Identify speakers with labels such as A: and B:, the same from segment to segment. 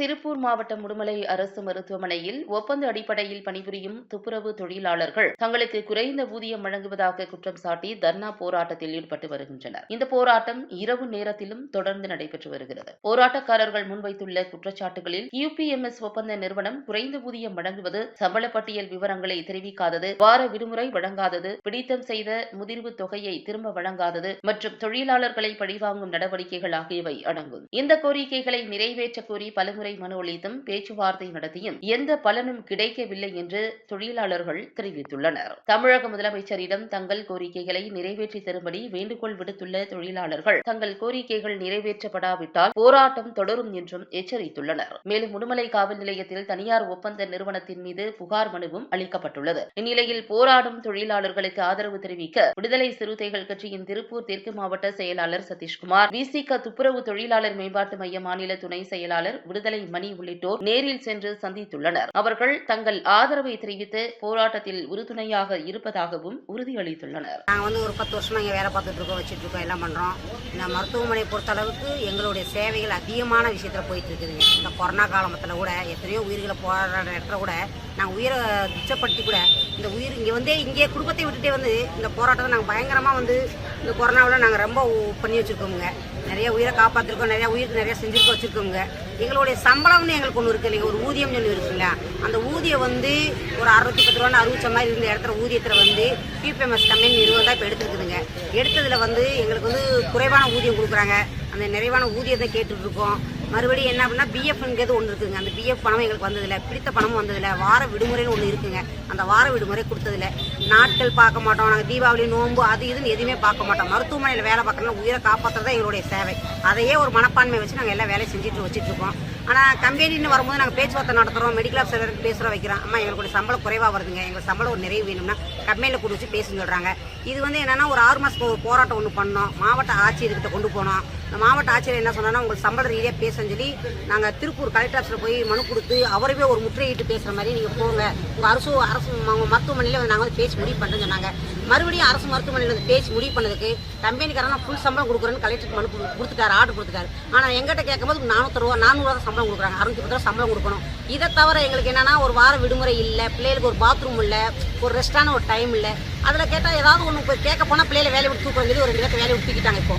A: திருப்பூர் மாவட்டம் உடுமலை அரசு மருத்துவமனையில் ஒப்பந்த அடிப்படையில் பணிபுரியும் துப்புரவு தொழிலாளர்கள் தங்களுக்கு குறைந்த ஊதியம் வழங்குவதாக குற்றம் சாட்டி தர்ணா போராட்டத்தில் ஈடுபட்டு வருகின்றனர். இந்த போராட்டம் இரவு நேரத்திலும் தொடர்ந்து நடைபெற்று வருகிறது. போராட்டக்காரர்கள் முன்வைத்துள்ள குற்றச்சாட்டுகளில் யுபிஎம்எஸ் ஒப்பந்த நிறுவனம் குறைந்த ஊதியம் வழங்குவது சம்பள பட்டியல் விவரங்களை தெரிவிக்காதது வார விடுமுறை வழங்காதது பிடித்தம் செய்த முதிர்வு தொகையை திரும்ப வழங்காதது மற்றும் தொழிலாளர்களை பழிவாங்கும் நடவடிக்கைகள் ஆகியவை அடங்கும். இந்த கோரிக்கைகளை நிறைவேற்ற கோரி பலமுறை மனு அளித்தும் பேச்சுவார்த்தை நடத்தியும் எந்த பலனும் கிடைக்கவில்லை என்று தொழிலாளர்கள் தெரிவித்துள்ளனர். தமிழக முதலமைச்சரிடம் தங்கள் கோரிக்கைகளை நிறைவேற்றி தரும்படி வேண்டுகோள் விடுத்துள்ள தொழிலாளர்கள் தங்கள் கோரிக்கைகள் நிறைவேற்றப்படாவிட்டால் போராட்டம் தொடரும் என்றும் எச்சரித்துள்ளனர். மேலும் உடுமலை காவல் நிலையத்தில் தனியார் ஒப்பந்த நிறுவனத்தின் மீது புகார் மனுவும் அளிக்கப்பட்டுள்ளது. இந்நிலையில் போராடும் தொழிலாளர்களுக்கு ஆதரவு தெரிவிக்க விடுதலை சிறுத்தைகள் கட்சியின் திருப்பூர் தெற்கு மாவட்ட செயலாளர் சதீஷ்குமார் விசிக துப்புரவு தொழிலாளர் மேம்பாட்டு மைய மாநில துணை செயலாளர் விடுதலை மணி உள்ளிட்டோர் நேரில் சென்று சந்தித்துள்ளனர். அவர்கள் தங்கள் ஆதரவை தெரிவித்து போராட்டத்தில் உறுதுணையாக இருப்பதாகவும் உறுதியளித்துள்ளனர்.
B: நாங்கள் வந்து ஒரு பத்து வருஷமா இங்கே வேலை பார்த்துட்டு இருக்கோம் வச்சுட்டு இருக்கோம் எல்லாம் பண்ணுறோம் இந்த மருத்துவமனை பொறுத்த அளவுக்கு எங்களுடைய சேவைகள் அதிகமான விஷயத்தில் போயிட்டு இருக்குதுங்க இந்த கொரோனா காலத்தில் கூட எத்தனையோ உயிர்களை போராடுற இடத்துல கூட நாங்கள் உயிரை துச்சப்படுத்தி கூட இந்த உயிர் இங்கே வந்து இங்கே குடும்பத்தை விட்டுட்டே வந்து இந்த போராட்டத்தை நாங்கள் பயங்கரமாக வந்து இந்த கொரோனாவில் நாங்கள் ரொம்ப பண்ணி வச்சுருக்கோங்க நிறைய உயிரை காப்பாற்றிருக்கோம் நிறைய உயிருக்கு நிறைய செஞ்சுருக்க வச்சுருக்கோங்க எங்களுடைய சம்பளம்னு எங்களுக்கு ஒன்று இருக்கு இல்லைங்க ஒரு ஊதியம் ஒன்று இருக்குல்ல அந்த ஊதியம் வந்து ஒரு அறுபத்தி பத்து ரூபான்னு அறிவிச்ச மாதிரி இருந்த இடத்துல ஊதியத்தில் வந்து பிபிஎம்எஸ் கம்பெனி நிறுவனம் தான் இப்போ எடுத்துருக்குதுங்க. எடுத்ததில் வந்து எங்களுக்கு வந்து குறைவான ஊதியம் கொடுக்குறாங்க. அந்த நிறைவான ஊதியத்தை கேட்டுட்ருக்கோம் மறுபடியும் என்ன அப்படின்னா பிஎஃப்ங்கிறது ஒன்று இருக்குங்க. அந்த பிஎஃப் பணம் எங்களுக்கு வந்ததில்ல. பிடித்த பணமும் வந்ததில்ல. வார விடுமுறைன்னு ஒன்று இருக்குங்க. அந்த வார விடுமுறை கொடுத்ததில்ல. நாட்கள் பார்க்க மாட்டோம். நாங்கள் தீபாவளி நோன்பு அது இதுன்னு எதுவுமே பார்க்க மாட்டோம். மருத்துவமனையில் வேலை பார்க்கணும்னா உயிரை காப்பாற்றுறது தான் எங்களுடைய சேவை. அதையே ஒரு மனப்பான்மை வச்சு நாங்கள் எல்லா வேலையும் செஞ்சுட்டு வச்சுட்டு இருக்கோம். ஆனால் கம்பெனின்னு வரும்போது நாங்கள் பேச்சுவார்த்தை நடத்துகிறோம் மெடிக்கல் ஆஃபீஸர் வரைக்கும் பேசுகிறோம் வைக்கிறோம். அம்மா எங்களுடைய சம்பளம் குறைவாக வருதுங்க. எங்கள் சம்பளம் ஒரு நிறைவு வேணும்னா கம்பெனியில் கொண்டு வச்சு பேசுன்னு சொல்கிறாங்க இது வந்து என்னென்னா ஒரு ஆறு மாதத்துக்கு ஒரு போராட்டம் ஒன்று பண்ணோம். மாவட்ட ஆட்சியர்கிட்ட கொண்டு போனோம். இந்த மாவட்ட ஆட்சியர் என்ன சொன்னாங்கன்னா உங்களுக்கு சம்பள ரீதியாக பேசுன்னு சொல்லி நாங்கள் திருப்பூர் கலெக்டர் ஆஃபீஸில் போய் மனு கொடுத்து அவரவே ஒரு முற்றுகையிட்டு பேசுகிற மாதிரி நீங்கள் போங்க. உங்கள் அரசு அரசு மருத்துவமனையில் மருத்துவமனையில் நாங்கள் வந்து பேசி முடிவு பண்ணுறேன்னு சொன்னாங்க. மறுபடியும் அரசு மருத்துவமனையில் வந்து பேசி முடிவு பண்ணதுக்கு கம்பெனிக்காரன் ஃபுல் சம்பளம் கொடுக்குறேன்னு கலெக்டர் மனு கொடுத்துட்டாரு. ஆர்டர் கொடுத்துட்டாரு. ஆனால் எங்கிட்ட கேட்கும்போது நானூற்றி ரூபா நானூறுவா சம்பளம் சம்பளம் கொடுக்குறாங்க. அறுநூத்தி பத்து ரூபா சம்பளம் கொடுக்கணும். இதை தவிர எங்களுக்கு என்னன்னா ஒரு வார விடுமுறை இல்லை பிள்ளைகளுக்கு ஒரு பாத்ரூம் இல்லை ஒரு ரெஸ்டான ஒரு டைம் இல்லை. அதில் கேட்டால் ஏதாவது ஒன்று போய் கேட்க போனால் பிள்ளைகளை வேலையை விட்டு தூக்க வேண்டியது ஒரு ரெண்டு பேர்த்த வேலையை விட்டு தூக்கிட்டாங்க இப்போ.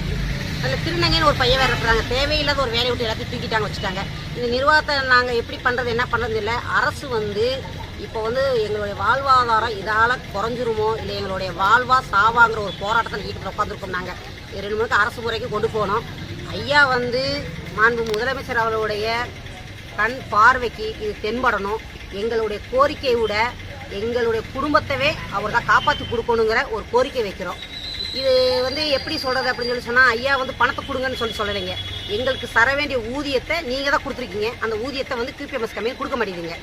B: அதில் திருநங்கைன்னு ஒரு பையன் வேறு இருக்கிறாங்க. தேவையில்லாத ஒரு வேலையை விட்டு எல்லாத்தையும் தூக்கிட்டாங்க வச்சுட்டாங்க. இந்த நிர்வாகத்தை நாங்கள் எப்படி பண்ணுறது என்ன பண்ணுறது இல்லை அரசு வந்து இப்போ வந்து எங்களுடைய வாழ்வாதாரம் இதால் குறைஞ்சிருமோ இல்லை எங்களுடைய வாழ்வா சாவாங்கிற ஒரு போராட்டத்தில் ஈடுபட்டு உட்காந்துருக்கோம் நாங்கள் ரெண்டு மணிக்கு அரசு முறைக்கு கொண்டு போனோம் ஐயா வந்து மாண்பு முதலமைச்சர் அவர்களுடைய கண் பார்வைக்கு இது தென்படணும். எங்களுடைய கோரிக்கையை விட எங்களுடைய குடும்பத்தவே அவர் தான் காப்பாற்றி கொடுக்கணுங்கிற ஒரு கோரிக்கை வைக்கிறோம். இது வந்து எப்படி சொல்கிறது அப்படின்னு சொல்லி சொன்னால் ஐயா வந்து பணத்தை கொடுங்கன்னு சொல்லி சொல்லலைங்க. எங்களுக்கு தர வேண்டிய ஊதியத்தை நீங்கள் தான் கொடுத்துருக்கீங்க. அந்த ஊதியத்தை வந்து கியூபிஎம்எஸ் கம்பெனி கொடுக்க மாட்டேங்குதுங்க.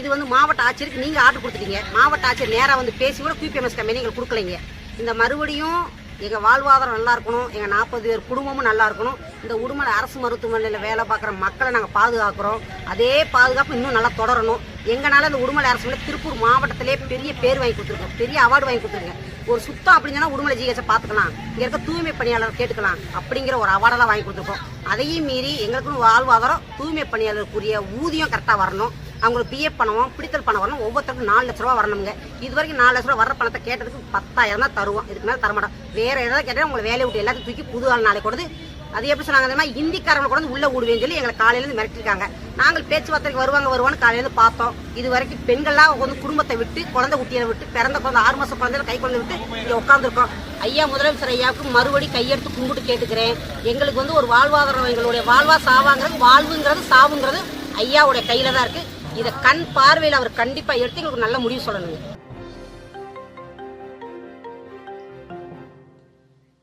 B: இது வந்து மாவட்ட ஆட்சியருக்கு நீங்கள் ஆர்டர் கொடுத்துட்டீங்க. மாவட்ட ஆட்சியர் நேராக வந்து பேசி கூட கியூபிஎம்எஸ் கம்பெனி எங்களுக்கு கொடுக்கலைங்க. இந்த மறுபடியும் எங்கள் வாழ்வாதாரம் நல்லா இருக்கணும் எங்கள் நாற்பது பேர் குடும்பமும் நல்லா இருக்கணும். இந்த உடுமலை அரசு மருத்துவமனையில் வேலை பார்க்குற மக்களை நாங்கள் பாதுகாக்கிறோம். அதே பாதுகாப்பு இன்னும் நல்லா தொடரணும். எங்களால் இந்த உடுமலை அரசு திருப்பூர் மாவட்டத்திலே பெரிய பேர் வாங்கி கொடுத்துருக்கோம். பெரிய அவார்டு வாங்கி கொடுத்துருக்கோம் ஒரு சுத்தம் அப்படின்னு சொன்னால் உடுமலை ஜிஹெச்சை பார்த்துக்கலாம். இங்கே இருக்க தூய்மை பணியாளர் கேட்டுக்கலாம். அப்படிங்கிற ஒரு அவார்டெல்லாம் வாங்கி கொடுத்துருக்கோம். அதையும் மீறி எங்களுக்குன்னு வாழ்வாதாரம் தூய்மை பணியாளருக்குரிய ஊதியம் கரெக்டாக வரணும். அவங்களுக்கு பிஎஃப் பணம் பிடித்தல் பணம் வரணும். ஒவ்வொருத்தருக்கும் நாலு லட்ச ரூபா வரணுங்க இது வரைக்கும் நாலு லட்ச ரூபா வர பணத்தை கேட்டதுக்கு பத்தாயிரம் தான் தருவோம். இதுக்கு மேலே தரமாட்டோம் வேற ஏதாவது கேட்டால் உங்களை வேலையை விட்டு எல்லாத்தையும் தூக்கி புது ஆள் நாளை கொடுத்து அது எப்படி சொன்னாங்க தெரியுமா? இந்திக்காரங்களை கூட உள்ள விடுவேன்னு சொல்லி எங்களை காலையிலேருந்து மிரட்டிருக்காங்க. நாங்கள் பேச்சுவார்த்தைக்கு வருவாங்க வருவான்னு காலையிலேருந்து பார்த்தோம். இது வரைக்கும் பெண்கள்லாம் வந்து குடும்பத்தை விட்டு குழந்தை குட்டியை விட்டு பிறந்த குழந்தை ஆறு மாதம் குழந்தைல கை குழந்தை விட்டு இங்கே உட்காந்துருக்கோம் ஐயா முதலமைச்சர் ஐயாவுக்கு மறுபடி கையெடுத்து கும்பிட்டு கேட்டுக்கிறேன். எங்களுக்கு வந்து ஒரு வாழ்வாதாரம் எங்களுடைய வாழ்வா சாவாங்கிறது வாழ்வுங்கிறது சாவுங்கிறது ஐயாவுடைய கையில தான் இருக்கு. இதை கண் பார்வையில் அவர் கண்டிப்பாக எடுத்து எங்களுக்கு நல்ல முடிவு சொல்லணுங்க.